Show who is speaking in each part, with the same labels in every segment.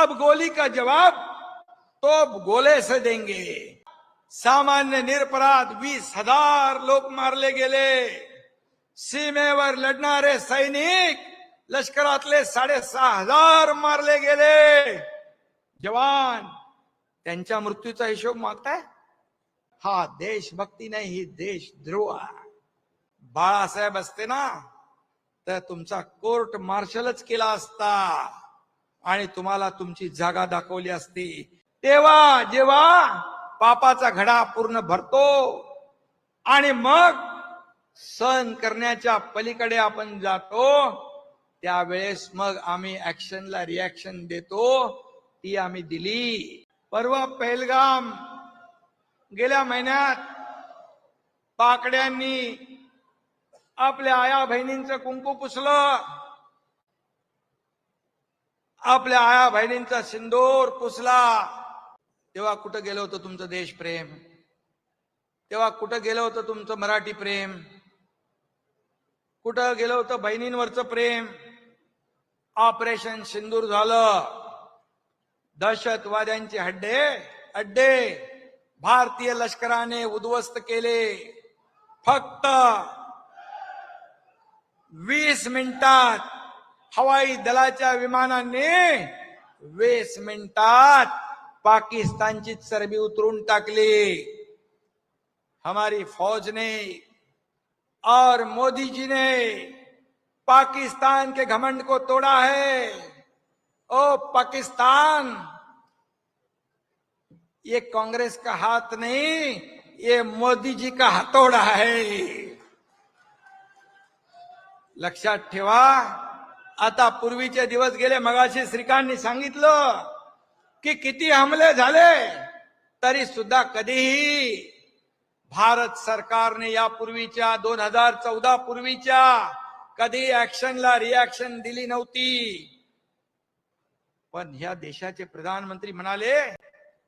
Speaker 1: अब गोली का जवाब तो गोले से देंगे। सामान्य निरपराध वीस हजार लोक मारले गेले। सीमेवर लढणारे सैनिक लष्करातले साडेसहा हजार मारले गेले। जवान त्यांच्या मृत्यूचा हिशोब मागताय? हा देशभक्ती नाही ही देशद्रोह आहे. बाळासाहेब असते ना तर तुमचा कोर्ट मार्शलच केला असता. आणि तुम्हाला तुमची जागा दाखवली असती. तेव्हा जेव्हा पापाचा घडा पूर्ण भरतो आणि मग सहन करण्याच्या पलीकडे आपण जातो त्यावेळेस मग आम्ही ऍक्शनला रिॲक्शन देतो ती आम्ही दिली. परवा पहलगाम गेल्या महिन्यात पाकड्यांनी आपल्या आया बहिणींचं कुंकू पुसलं. आपल्या आया बहिणींचा सिंदूर पुसला. तेव्हा कुठं गेलं होतं तुमचं देशप्रेम तेव्हा कुठं गेलं होतं तुमचं मराठी प्रेम? कुठं गेलं होतं बहिणींवरचं प्रेम? ऑपरेशन सिंदूर झालं. दहशतवाद्यांचे हड्डे अड्डे. भारतीय लष्कराने उद्ध्वस्त केले. फक्त वीस मिनिटात हवाई दलाच्या विमानाने वीस मिनिटात पाकिस्तानची चरबी उतरून टाकली. हमारी फौज ने और मोदी जी ने पाकिस्तान के घमंड को तोड़ा है। ओ पाकिस्तान, ये कांग्रेस का हाथ नहीं, ये मोदी जी का हथौड़ा है। लक्षात ठेवा आता पूर्वीचे दिवस गेले मगाशी श्रीकांतनी सांगितलं की किती हमले झाले तरी सुद्धा कधीही भारत सरकारने यापूर्वीच्या दोन हजार चौदा पूर्वीच्या कधी ऍक्शनला रिॲक्शन दिली नव्हती. पण ह्या देशाचे प्रधानमंत्री म्हणाले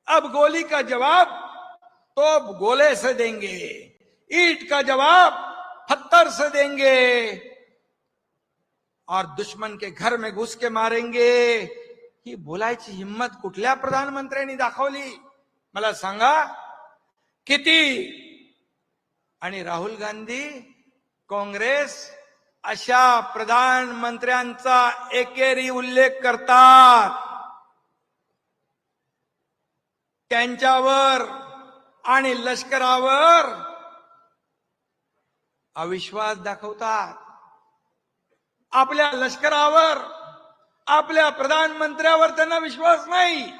Speaker 1: अब गोली का जवाब तो गोले से देंगे. ईट का जवाब पत्थर से देंगे. और दुश्मन के घर में घुस के मारेंगे। ही बोलायची हिंमत कुठल्या प्रधानमंत्र्यांनी दाखवली? मला सांगा किती? आणि राहुल गांधी काँग्रेस अशा प्रधानमंत्र्यांचा एकेरी उल्लेख करतात. त्यांच्यावर आणि लष्करावर अविश्वास दाखवतात. आपल्या लष्करावर आपल्या प्रधानमंत्र्यावर त्यांना विश्वास नाही.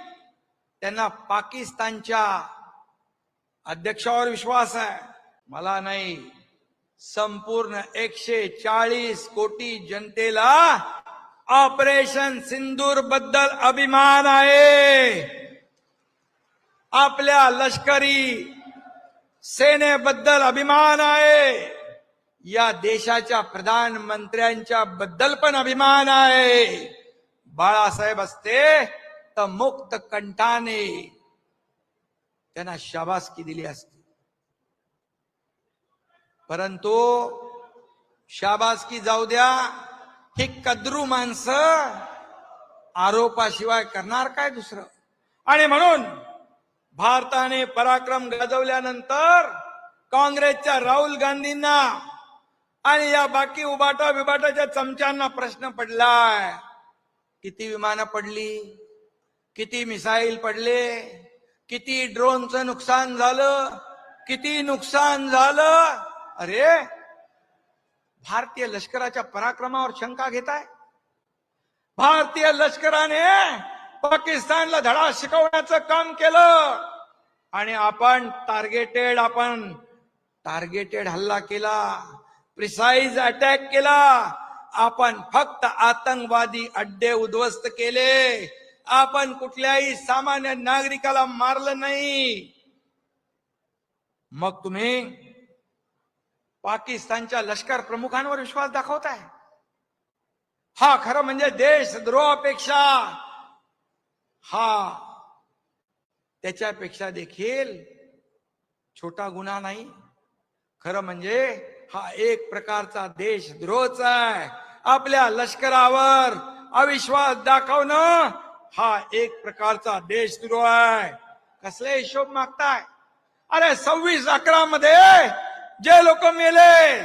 Speaker 1: त्यांना पाकिस्तानच्या अध्यक्षावर विश्वास आहे. मला नाही. संपूर्ण एकशे चाळीस कोटी जनतेला ऑपरेशन सिंदूरबद्दल अभिमान आहे. आपल्या लष्करी सेनेबद्दल अभिमान आहे. या देशाच्या प्रधानमंत्र्यांच्या बद्दल पण अभिमान आहे. बाळासाहेब असते तर मुक्त कंठाने त्यांना शाबासकी दिली असते. परंतु शाबासकी जाऊ द्या ही कद्रू माणसं आरोपाशिवाय करणार काय दुसरं? आणि म्हणून भारताने पराक्रम गाजवल्यानंतर काँग्रेसच्या राहुल गांधींना आणि या बाकी उबाटा बिबाटाच्या चमच्यांना प्रश्न पडलाय. किती विमानं पडली? किती मिसाईल पडले? किती ड्रोनचं नुकसान झालं? किती नुकसान झालं? अरे भारतीय लष्कराच्या पराक्रमावर शंका घेताय? भारतीय लष्कराने पाकिस्तानला धडा शिकवण्याचं काम केलं. आणि आपण टार्गेटेड आपण टार्गेटेड हल्ला केला. प्रिसाईज अटॅक केला. आपण फक्त आतंकवादी अड्डे उद्ध्वस्त केले. आपण कुठल्याही सामान्य नागरिकाला मारलं नाही. मग तुम्ही पाकिस्तानच्या लष्कर प्रमुखांवर विश्वास दाखवताय. हा खरं म्हणजे देशद्रोहापेक्षा हा त्याच्यापेक्षा देखील छोटा गुन्हा नाही. खरं म्हणजे हा एक प्रकारचा देशद्रोहच आहे. आपल्या लष्करावर अविश्वास दाखवणं हा एक प्रकारचा देश आहे. कसले हिशोब मागताय? अरे सव्वीस अकरा मध्ये जे लोक मेले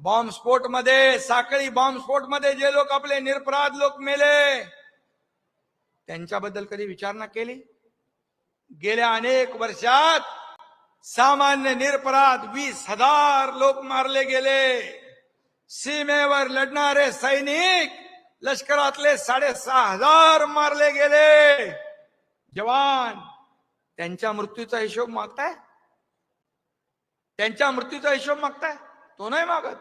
Speaker 1: बॉम्बस्फोटमध्ये साखळी बॉम्बस्फोटमध्ये जे लोक आपले निरपराध लोक मेले त्यांच्याबद्दल कधी विचारणा केली? गेल्या अनेक वर्षात सामान्य निरपराध वीस हजार लोक मारले गेले. सीमेवर लढणारे सैनिक लष्करातले साडेसहा हजार मारले गेले. जवान त्यांच्या मृत्यूचा हिशोब मागताय? त्यांच्या मृत्यूचा हिशोब मागताय? तो नाही मागत.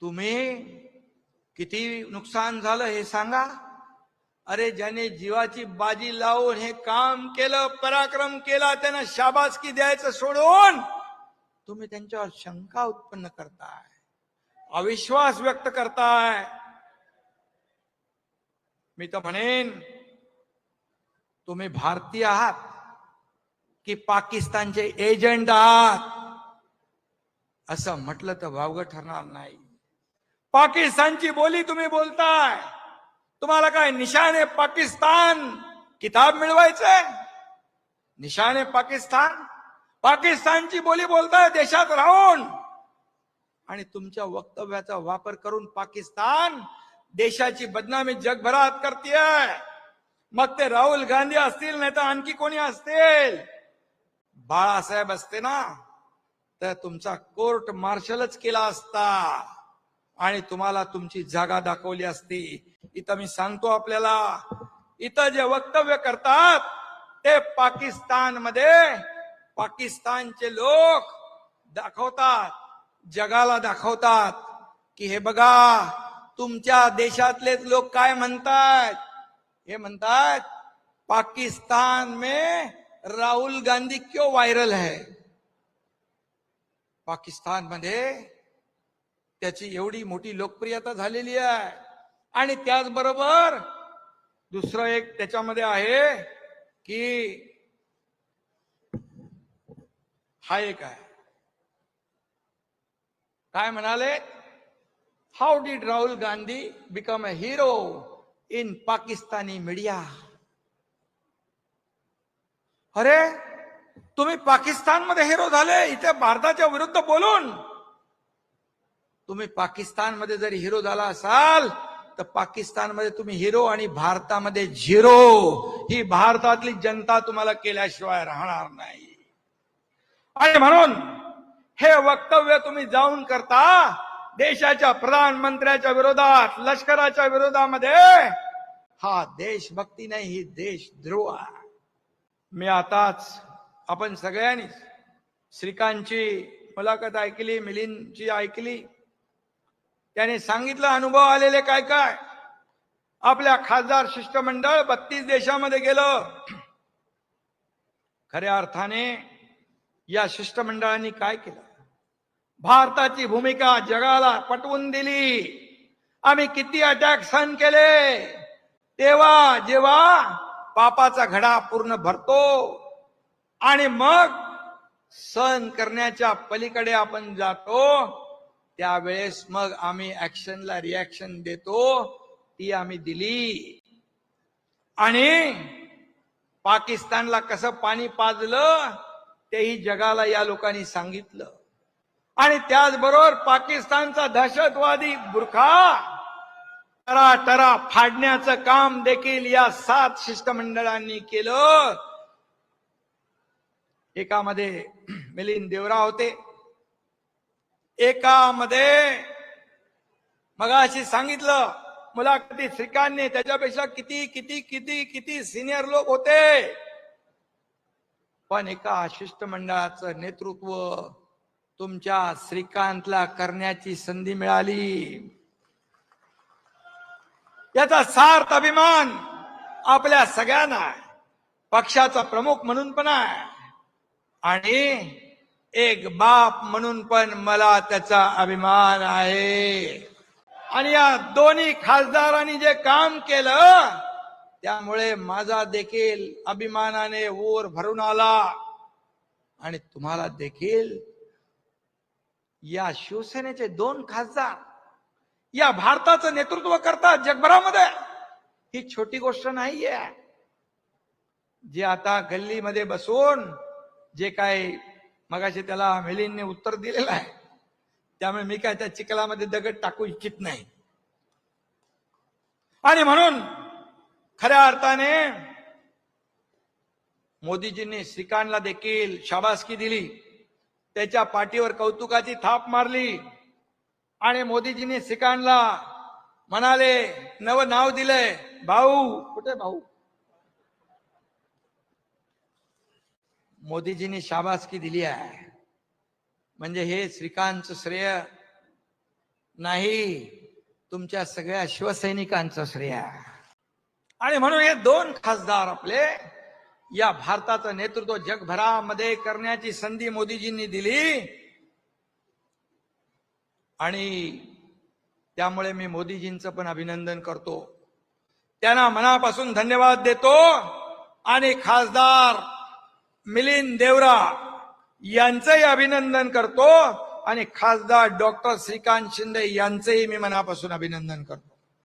Speaker 1: तुम्ही किती नुकसान झालं हे सांगा. अरे ज्याने जीवाची बाजी लावून हे काम केलं पराक्रम केला त्यांना शाबासकी द्यायचं सोडून तुम्ही त्यांच्यावर शंका उत्पन्न करताय अविश्वास व्यक्त करताय. मी तर म्हणेन तुम्ही भारतीय आहात की पाकिस्तानचे एजंट आहात? असं म्हटलं तर वावग ठरणार नाही. पाकिस्तानची बोली तुम्ही बोलताय. तुम्हाला काय निशाने पाकिस्तान किताब मिळवायचंय निशाने पाकिस्तान? पाकिस्तानची बोली बोलताय देशात राहून. आणि तुमच्या वक्तव्याचा वापर करून पाकिस्तान देशाची बदनामी जगभरात करतेय. मग ते राहुल गांधी असतील नाही तर आणखी कोणी असतील? बाळासाहेब असते ना? तर तुमचा कोर्ट मार्शलच केला असता. आणि तुम्हाला तुमची जागा दाखवली असती. इथं मी सांगतो आपल्याला इथं जे वक्तव्य करतात ते पाकिस्तानमध्ये पाकिस्तानचे लोक दाखवतात जगाला दाखवतात की हे बघा तुमच्या देशातलेच लोक काय म्हणतात? हे म्हणतात पाकिस्तान में राहुल गांधी क्यों व्हायरल है? पाकिस्तानमध्ये त्याची एवढी मोठी लोकप्रियता झालेली आहे. आणि त्याचबरोबर दुसरं एक त्याच्यामध्ये आहे की हा एक आहे. काय म्हणाले? How did Rahul Gandhi become a hero in Pakistani media अरे तुम्ही पाकिस्तानमध्ये हिरो झाले इथे भारताच्या विरुद्ध बोलून. तुम्ही पाकिस्तानमध्ये जरी हिरो झाला असाल तर पाकिस्तानमध्ये तुम्ही हिरो आणि भारतामध्ये झिरो. ही भारतातली जनता तुम्हाला केल्याशिवाय राहणार नाही. आणि म्हणून हे वक्तव्य तुम्ही जाऊन करता देशाच्या प्रधानमंत्र्याच्या विरोधात लष्कराच्या विरोधामध्ये. हा देशभक्ती नाही ही देशद्रोह आहे मी आताच आपण सगळ्यांनी श्रीकांतची मुलाखत ऐकली मिलिंदची ऐकली. त्याने सांगितलं अनुभव आलेले काय काय? आपल्या खासदार शिष्टमंडळ बत्तीस देशामध्ये गेलं. खऱ्या अर्थाने या शिष्टमंडळांनी काय केलं? भारताची भूमिका जगाला पटवून दिली. आम्ही किती अटॅक सहन केले? तेव्हा जेव्हा पापाचा घडा पूर्ण भरतो आणि मग सहन करण्याच्या पलीकडे आपण जातो त्यावेळेस मग आम्ही ऍक्शनला रिॲक्शन देतो ती आम्ही दिली. आणि पाकिस्तानला कसं पाणी पाजलं तेही जगाला या लोकांनी सांगितलं. आणि त्याचबरोबर पाकिस्तानचा दहशतवादी बुरखा टरा टरा फाडण्याचं काम देखील या सात शिष्टमंडळांनी केलं. एकामध्ये मिलिंद देवरा होते. एकामध्ये. मगाशी सांगितलं मुलाखती श्रीकांतने त्याच्यापेक्षा किती किती किती किती सिनियर लोक होते. पण एका शिष्टमंडळाचं नेतृत्व तुमच्या श्रीकांतला करण्याची संधी मिळाली. याचा सार्थ अभिमान आपल्या सगळ्यांना पक्षाचा प्रमुख म्हणून पण आहे. आणि एक बाप म्हणून पण मला त्याचा अभिमान आहे. आणि या दोन्ही खासदारांनी जे काम केलं त्यामुळे माझा देखील अभिमानाने ओर भरून आला. आणि तुम्हाला देखील या शिवसेनेचे दोन खासदार या भारताचं नेतृत्व करतात जगभरामध्ये. ही छोटी गोष्ट नाहीये. जे आता गल्लीमध्ये बसून जे काही मगाशी त्याला मिलींनी उत्तर दिलेलं आहे. त्यामुळे मी काय त्या चिखलामध्ये दगड टाकू इच्छित नाही. आणि म्हणून खऱ्या अर्थाने मोदीजींनी श्रीकांतला देखील शाबासकी दिली. त्याच्या पाठीवर कौतुकाची थाप मारली. आणि मोदीजींनी श्रीकांतला म्हणाले नव नाव दिलंय. भाऊ कुठे भाऊ? मोदीजींनी शाबासकी दिली आहे. म्हणजे हे श्रीकांतचं श्रेय नाही तुमच्या सगळ्या शिवसैनिकांचं श्रेय. आणि म्हणून हे दोन खासदार आपले या भारताचं नेतृत्व जगभरामध्ये करण्याची संधी मोदीजींनी दिली. आणि त्यामुळे मी मोदीजींचं पण अभिनंदन करतो. त्यांना मनापासून धन्यवाद देतो. आणि खासदार मिलिंद देवरा यांचंही अभिनंदन करतो. आणि खासदार डॉक्टर श्रीकांत शिंदे यांचंही मी मनापासून अभिनंदन करतो.